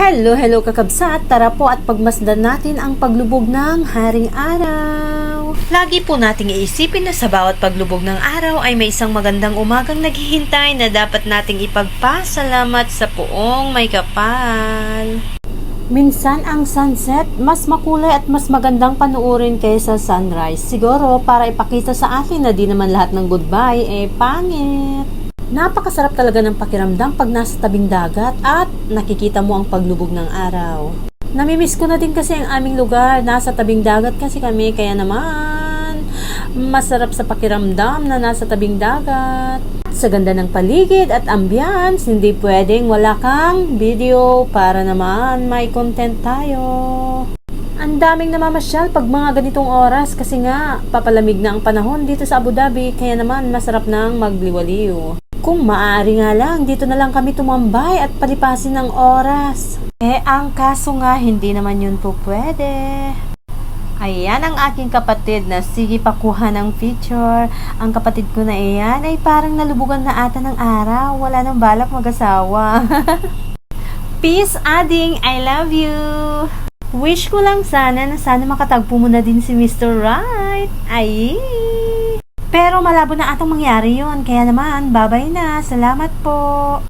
Hello, hello kakabsat! Tara po at pagmasdan natin ang paglubog ng Haring Araw. Lagi po nating iisipin na sa bawat paglubog ng araw ay may isang magandang umagang naghihintay na dapat nating ipagpasalamat sa puong may kapal. Minsan ang sunset mas makulay at mas magandang panuorin kaysa sunrise. Siguro para ipakita sa atin na di naman lahat ng goodbye eh pangit. Napakasarap talaga ng pakiramdam pag nasa tabing dagat at nakikita mo ang paglubog ng araw. Namimiss ko na din kasi ang aming lugar. Nasa tabing dagat kasi kami kaya naman masarap sa pakiramdam na nasa tabing dagat. Sa ganda ng paligid at ambience, hindi pwedeng wala kang video para naman may content tayo. Ang daming namamasyal pag mga ganitong oras kasi nga papalamig na ang panahon dito sa Abu Dhabi kaya naman masarap nang magliwaliw. Kung maaari nga lang, dito na lang kami tumambay at palipasin ng oras. Eh, ang kaso nga, hindi naman yun po pwede. Ayan ang aking kapatid na sige pakuha ng picture. Ang kapatid ko na iyan ay parang nalubugan na ata ng araw. Wala nang balak mag-asawa. Peace, Ading! I love you! Wish ko lang sana na sana makatagpo mo na din si Mr. Right. Ay! Malabo na atang mangyari yon Kaya naman, babay na. Salamat po.